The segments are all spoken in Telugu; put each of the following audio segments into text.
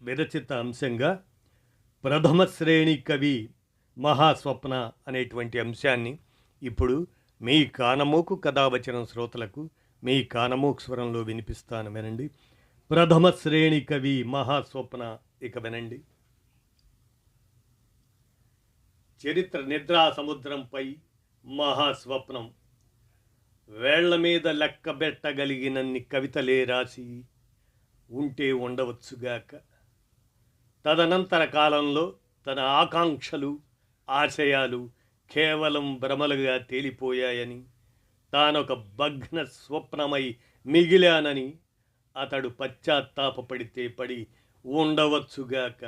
విరచిత అంశంగా ప్రథమ శ్రేణి కవి మహాస్వప్న అనేటువంటి అంశాన్ని ఇప్పుడు మీ కానమోకు కథావచనం శ్రోతలకు మీ కానమోకు స్వరంలో వినిపిస్తాను వినండి. ప్రథమ శ్రేణి కవి మహాస్వప్న ఇక వినండి. చరిత్ర నిద్రా సముద్రంపై మహాస్వప్నం. వేళ్ళ మీద లెక్కబెట్టగలిగినన్ని కవితలే రాసి ఉంటే ఉండవచ్చుగాక. తదనంతర కాలంలో తన ఆకాంక్షలు ఆశయాలు కేవలం భ్రమలుగా తేలిపోయాయని తానొక భగ్న స్వప్నమై మిగిలానని అతడు పశ్చాత్తాపపడితే పడి ఉండవచ్చుగాక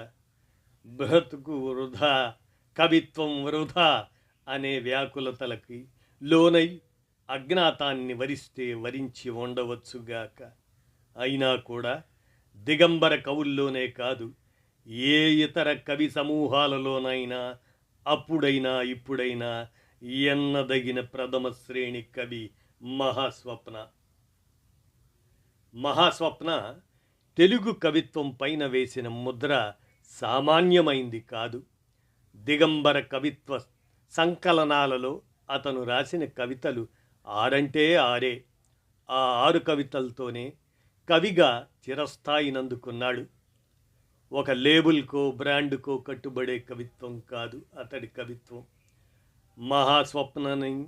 బ్రతుకు వృధా కవిత్వం వృధా అనే వ్యాకులతలకి లోనై అజ్ఞాతాన్ని వరిస్తే వరించి ఉండవచ్చుగాక అయినా కూడా దిగంబర కవుల్లోనే కాదు ఏ ఇతర కవి సమూహాలలోనైనా అప్పుడైనా ఇప్పుడైనా ఎన్నదగిన ప్రథమ శ్రేణి కవి మహాస్వప్న. మహాస్వప్న తెలుగు కవిత్వం పైన వేసిన ముద్ర సామాన్యమైంది కాదు. దిగంబర కవిత్వ సంకలనాలలో అతను రాసిన కవితలు ఆరంటే ఆరే. ఆ ఆరు కవితలతోనే కవిగా చిరస్థాయినందుకున్నాడు. ఒక లేబుల్కో బ్రాండ్కో కట్టుబడే కవిత్వం కాదు అతడి కవిత్వం. మహాస్వప్నని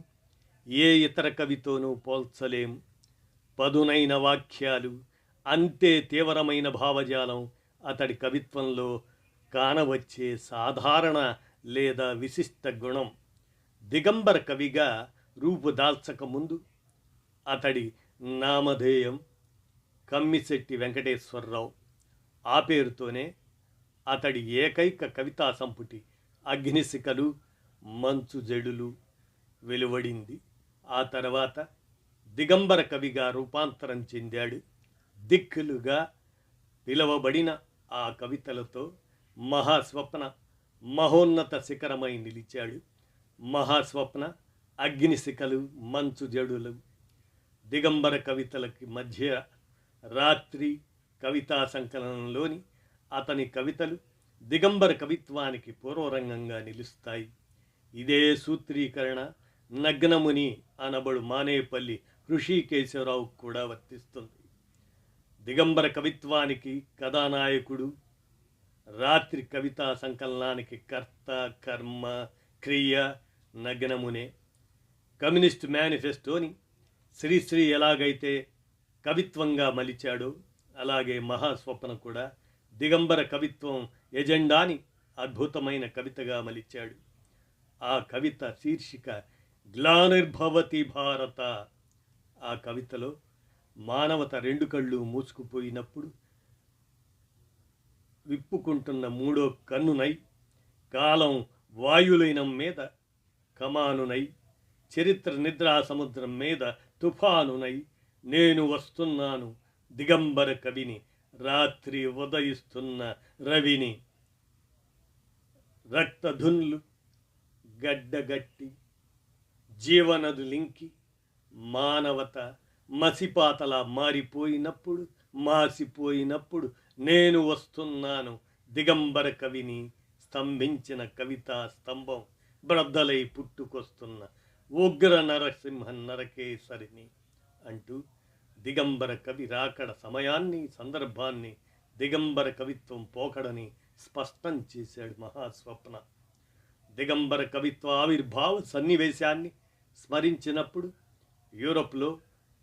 ఏ ఇతర కవితోనూ పోల్చలేం. పదునైన వాక్యాలు అంతే తీవ్రమైన భావజాలం అతడి కవిత్వంలో కానవచ్చే సాధారణ లేదా విశిష్ట గుణం. దిగంబర కవిగా రూపుదాల్చక ముందు అతడి నామధేయం కమ్మిశెట్టి వెంకటేశ్వరరావు. ఆ పేరుతోనే అతడి ఏకైక కవితా సంపుటి అగ్నిశిఖలు మంచు జడులు వెలువడింది. ఆ తర్వాత దిగంబర కవిగా రూపాంతరం చెందాడు. దిక్కులుగా పిలువబడిన ఆ కవితలతో మహాస్వప్న మహోన్నత శిఖరమై నిలిచాడు. మహాస్వప్న అగ్నిశిఖలు మంచు జడులు. దిగంబర కవితలకి మధ్య రాత్రి కవితా సంకలనంలోని అతని కవితలు దిగంబర కవిత్వానికి పూర్వరంగంగా నిలుస్తాయి. ఇదే సూత్రీకరణ నగ్నముని అనబడు మానేపల్లి ఋషికేశవరావు కూడా వర్తిస్తుంది. దిగంబర కవిత్వానికి కథానాయకుడు రాత్రి కవితా సంకలనానికి కర్త కర్మ క్రియ నగ్నమునే. కమ్యూనిస్ట్ మేనిఫెస్టోని శ్రీశ్రీ ఎలాగైతే కవిత్వంగా మలిచాడో అలాగే మహాస్వప్న కూడా దిగంబర కవిత్వం ఎజెండాని అద్భుతమైన కవితగా మలిచాడు. ఆ కవిత శీర్షిక గ్లానిర్భవతి భారత. ఆ కవితలో మానవత రెండు కళ్ళు మూసుకుపోయినప్పుడు విప్పుకుంటున్న మూడో కన్నునై కాలం వాయులైనం మీద కమానునై చరిత్ర నిద్రా సముద్రం మీద తుఫానునై నేను వస్తున్నాను దిగంబర కవిని రాత్రి ఉదయిస్తున్న రవిని రక్తధున్లు గడ్డగట్టి జీవనదులింకి మానవత మసిపాతలా మారిపోయినప్పుడు మాసిపోయినప్పుడు నేను వస్తున్నాను దిగంబర కవిని స్తంభించిన కవితా స్తంభం బ్రద్దలై పుట్టుకొస్తున్న ఉగ్ర నరసింహ నరకేసరిని అంటూ దిగంబర కవి రాకడ సమయాన్ని సందర్భాన్ని దిగంబర కవిత్వం పోకడని స్పష్టం చేశాడు మహాస్వప్న. దిగంబర కవిత్వ ఆవిర్భావ సన్నివేశాన్ని స్మరించినప్పుడు యూరప్లో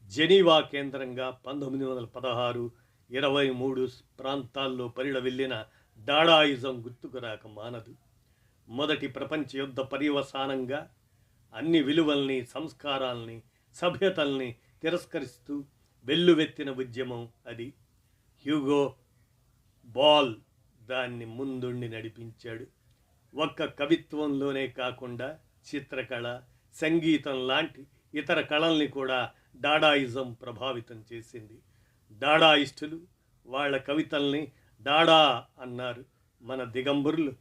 జెనీవా కేంద్రంగా పంతొమ్మిది వందల పదహారు ఇరవై మూడు ప్రాంతాల్లో పరిడవిల్లిన డాడాయిజం గుర్తుకు రాక మానదు. మొదటి ప్రపంచ యుద్ధ పర్యవసానంగా అన్ని విలువల్ని సంస్కారాల్ని సభ్యతల్ని తిరస్కరిస్తూ వెల్లువెత్తిన ఉద్యమం అది. హ్యూగో బాల్ దాన్ని ముందుండి నడిపించాడు. ఒక్క కవిత్వంలోనే కాకుండా చిత్రకళ సంగీతం లాంటి ఇతర కళల్ని కూడా డాడాయిజం ప్రభావితం చేసింది. డాడాయిస్టులు వాళ్ళ కవితల్ని డాడా అన్నారు మన దిగంబరులు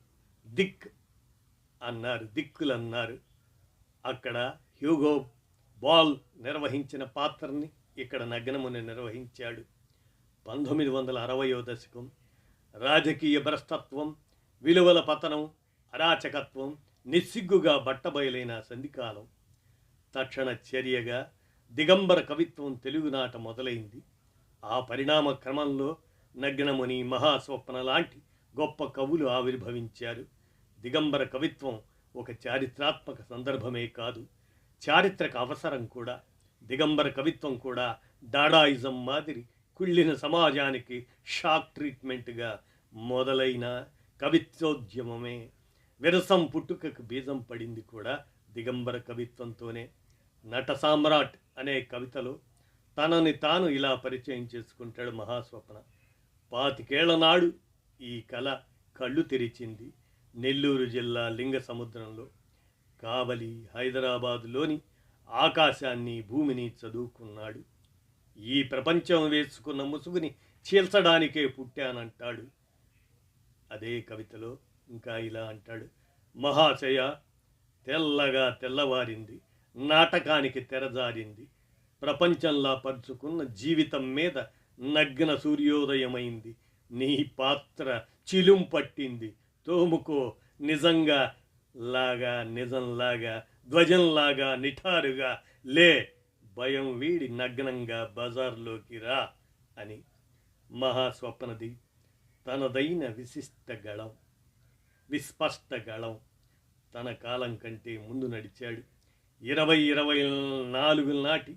దిక్ అన్నారు దిక్కులు అన్నారు అక్కడ హ్యూగో బాల్ నిర్వహించిన పాత్రని ఇక్కడ నగ్నముని నిర్వహించాడు. పంతొమ్మిది వందల అరవయో దశకం రాజకీయ భ్రష్టత్వం విలువల పతనం అరాచకత్వం నిస్సిగ్గుగా బట్టబయలైన సంధికాలం. తక్షణ చర్యగా దిగంబర కవిత్వం తెలుగునాట మొదలైంది. ఆ పరిణామ క్రమంలో నగ్నముని మహాస్వప్న లాంటి గొప్ప కవులు ఆవిర్భవించారు. దిగంబర కవిత్వం ఒక చారిత్రాత్మక సందర్భమే కాదు చారిత్రక అవసరం కూడా. దిగంబర కవిత్వం కూడా డాడాయిజం మాదిరి కుళ్ళిన సమాజానికి షాక్ ట్రీట్మెంట్గా మొదలైన కవిత్వోద్యమమే. విరసం పుట్టుకకు బీజం పడింది కూడా దిగంబర కవిత్వంతోనే. నట సామ్రాట్ అనే కవితలో తనని తాను ఇలా పరిచయం చేసుకుంటాడు మహాస్వప్న. పాతికేళ్ళ నాడు ఈ కళ కళ్ళు తెరిచింది నెల్లూరు జిల్లా లింగ సముద్రంలో. కావలి హైదరాబాదులోని ఆకాశాన్ని భూమిని చదువుకున్నాడు. ఈ ప్రపంచం వేసుకున్న ముసుగుని చీల్చడానికే పుట్టానంటాడు. అదే కవితలో ఇంకా ఇలా అంటాడు. మహాశయ తెల్లగా తెల్లవారింది నాటకానికి తెరజారింది ప్రపంచంలా పరుచుకున్న జీవితం మీద నగ్న సూర్యోదయమైంది నీ పాత్ర చిలుం పట్టింది తోముకో నిజంగా లాగా నిజంలాగా ధ్వజంలాగా నిఠారుగా లే భయం వీడి నగ్నంగా బజార్లోకి రా అని మహాస్వప్నది తనదైన విశిష్ట గళం విస్పష్ట గళం తన కాలం కంటే ముందు నడిచాడు. ఇరవై ఇరవై నాలుగు నాటి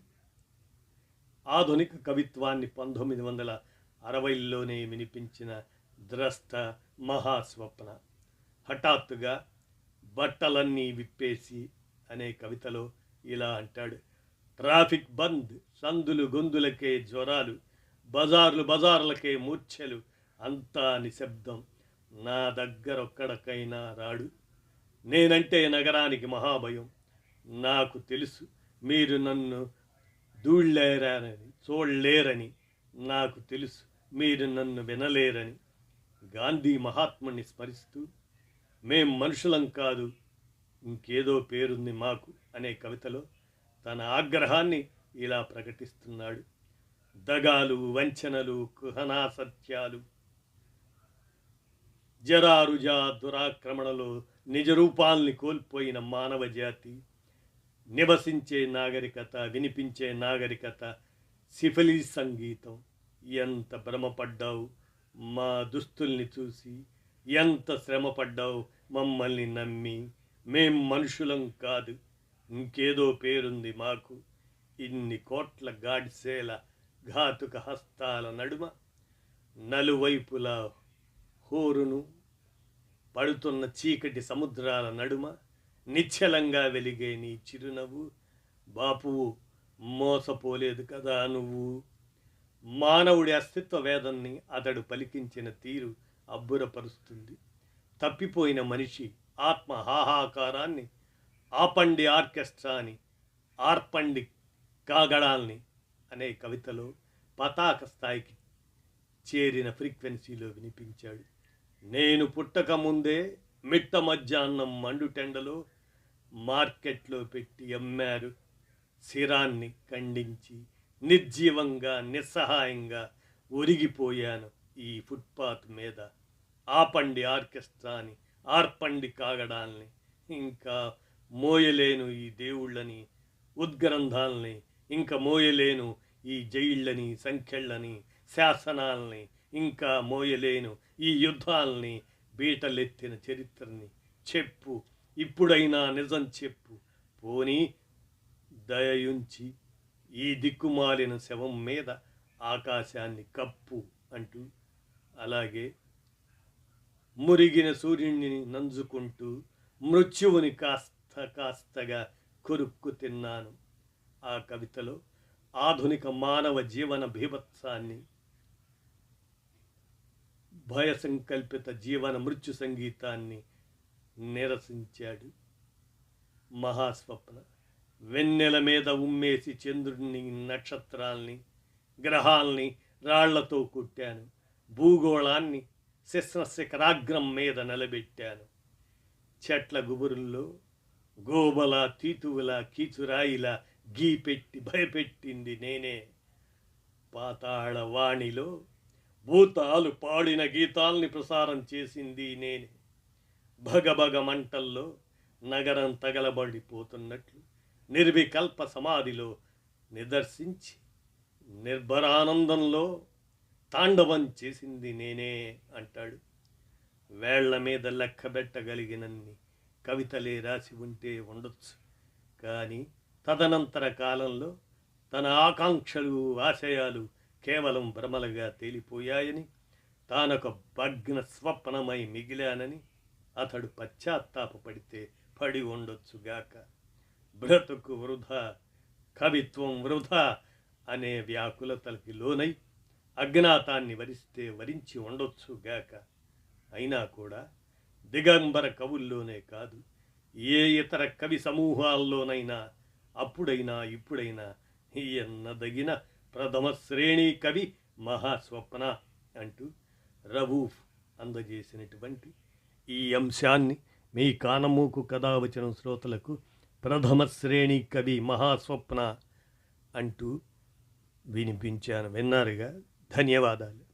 ఆధునిక కవిత్వాన్ని పంతొమ్మిది వందల అరవైలోనే వినిపించిన ద్రష్ట మహాస్వప్న. హఠాత్తుగా బట్టలన్నీ విప్పేసి అనే కవితలో ఇలా అంటాడు. ట్రాఫిక్ బంద్ సందులు గొంతులకే జ్వరాలు బజార్లు బజార్లకే మూర్ఛలు అంతా నిశ్శబ్దం. నా దగ్గరొక్కడికైనా రాడు. నేనంటే నగరానికి మహాభయం. నాకు తెలుసు మీరు నన్ను దూళ్ళేరని చూడలేరని నాకు తెలుసు మీరు నన్ను వినలేరని. గాంధీ మహాత్ముని స్మరిస్తూ మేం మనుషులం కాదు ఇంకేదో పేరుంది మాకు అనే కవితలో తన ఆగ్రహాన్ని ఇలా ప్రకటిస్తున్నాడు. దగాలు వంచనలు కుహనా సత్యాలు. జరారుజా దురాక్రమణలో నిజరూపాల్ని కోల్పోయిన మానవ జాతి. నివసించే నాగరికత వినిపించే నాగరికత సిఫిలి సంగీతం. ఎంత భ్రమపడ్డావు మా దుస్తుల్ని చూసి ఎంత శ్రమపడ్డావు మమ్మల్ని నమ్మి. మేం మనుషులం కాదు. ఇంకేదో పేరుంది మాకు. ఇన్ని కోట్ల గాడ్సేల ఘాతుక హస్తాల నడుమ నలువైపులా హోరును పడుతున్న చీకటి సముద్రాల నడుమ నిశ్చలంగా వెలిగే నీ చిరునవ్వు. బాపువు మోసపోలేదు కదా నువ్వు. మానవుడి అస్తిత్వ వేదాన్ని అతడు పలికించిన తీరు అబ్బురపరుస్తుంది. తప్పిపోయిన మనిషి ఆత్మ హాహాకారాన్ని ఆపండి ఆర్కెస్ట్రాని ఆర్పండి కాగడాల్ని అనే కవితలో పతాక స్థాయికి చేరిన ఫ్రీక్వెన్సీలో వినిపించాడు. నేను పుట్టక ముందే మిట్ట మధ్యాహ్నం మండుటెండలో మార్కెట్లో పెట్టి అమ్మారు. శిరాన్ని ఖండించి నిర్జీవంగా నిస్సహాయంగా ఒరిగిపోయాను ఈ ఫుట్పాత్ మీద. ఆపండి ఆర్కెస్ట్రాని ఆర్పండి కాగడాల్ని. ఇంకా మోయలేను ఈ దేవుళ్ళని ఉద్గ్రంథాల్ని. ఇంకా మోయలేను ఈ జైళ్ళని సంఖ్యళ్ళని శాసనాల్ని. ఇంకా మోయలేను ఈ యుద్ధాల్ని బీటలెత్తిన చరిత్రని. చెప్పు ఇప్పుడైనా నిజం చెప్పు. పోనీ దయయుంచి ఈ దిక్కుమాలిన శవం మీద ఆకాశాన్ని కప్పు అంటూ అలాగే మురిగిన సూర్యుడిని నంజుకుంటూ మృత్యువుని కాస్త కాస్తగా కొరుక్కు తిన్నాను. ఆ కవితలో ఆధునిక మానవ జీవన భీభత్సాన్ని భయ సంకల్పిత జీవన మృత్యు సంగీతాన్ని నిరసించాడు. మహాస్వప్న వెన్నెల మీద ఉమ్మేసి చంద్రుడిని నక్షత్రాల్ని గ్రహాల్ని రాళ్ళతో కుట్టాను. భూగోళాన్ని శిఖరాగ్రం మీద నిలబెట్టాను. చెట్ల గుబురుల్లో గోబల తీతువుల కీచురాయిలా గీపెట్టి భయపెట్టింది నేనే. పాతాళ వాణిలో భూతాలు పాడిన గీతాల్ని ప్రసారం చేసింది నేనే. భగభగ మంటల్లో నగరం తగలబడిపోతున్నట్లు నిర్వికల్ప సమాధిలో నిదర్శించి నిర్భరానందంలో తాండవం చేసింది నేనే అంటాడు. వేళ్ళ మీద లెక్కబెట్టగలిగినన్ని కవితలే రాసి ఉంటే ఉండొచ్చు. కానీ తదనంతర కాలంలో తన ఆకాంక్షలు ఆశయాలు కేవలం భ్రమలుగా తేలిపోయాయని తానొక భగ్న స్వప్నమై మిగిలానని అతడు పశ్చాత్తాపపడితే పడి ఉండొచ్చుగాక బ్రతుకు వృధా కవిత్వం వృధా అనే వ్యాకులతలకి లోనై అజ్ఞాతాన్ని వరిస్తే వరించి ఉండొచ్చుగాక అయినా కూడా దిగంబర కవుల్లోనే కాదు ఏ ఇతర కవి సమూహాల్లోనైనా అప్పుడైనా ఇప్పుడైనా ఎన్నదగిన ప్రథమ శ్రేణి కవి మహాస్వప్న అంటూ రవూఫ్ అందజేసినటువంటి ఈ అంశాన్ని మీ కానమూకు కథావచన శ్రోతలకు ప్రథమ శ్రేణి కవి మహాస్వప్న అంటూ వినిపించాను. విన్నారుగా? ధన్యవాదాలు.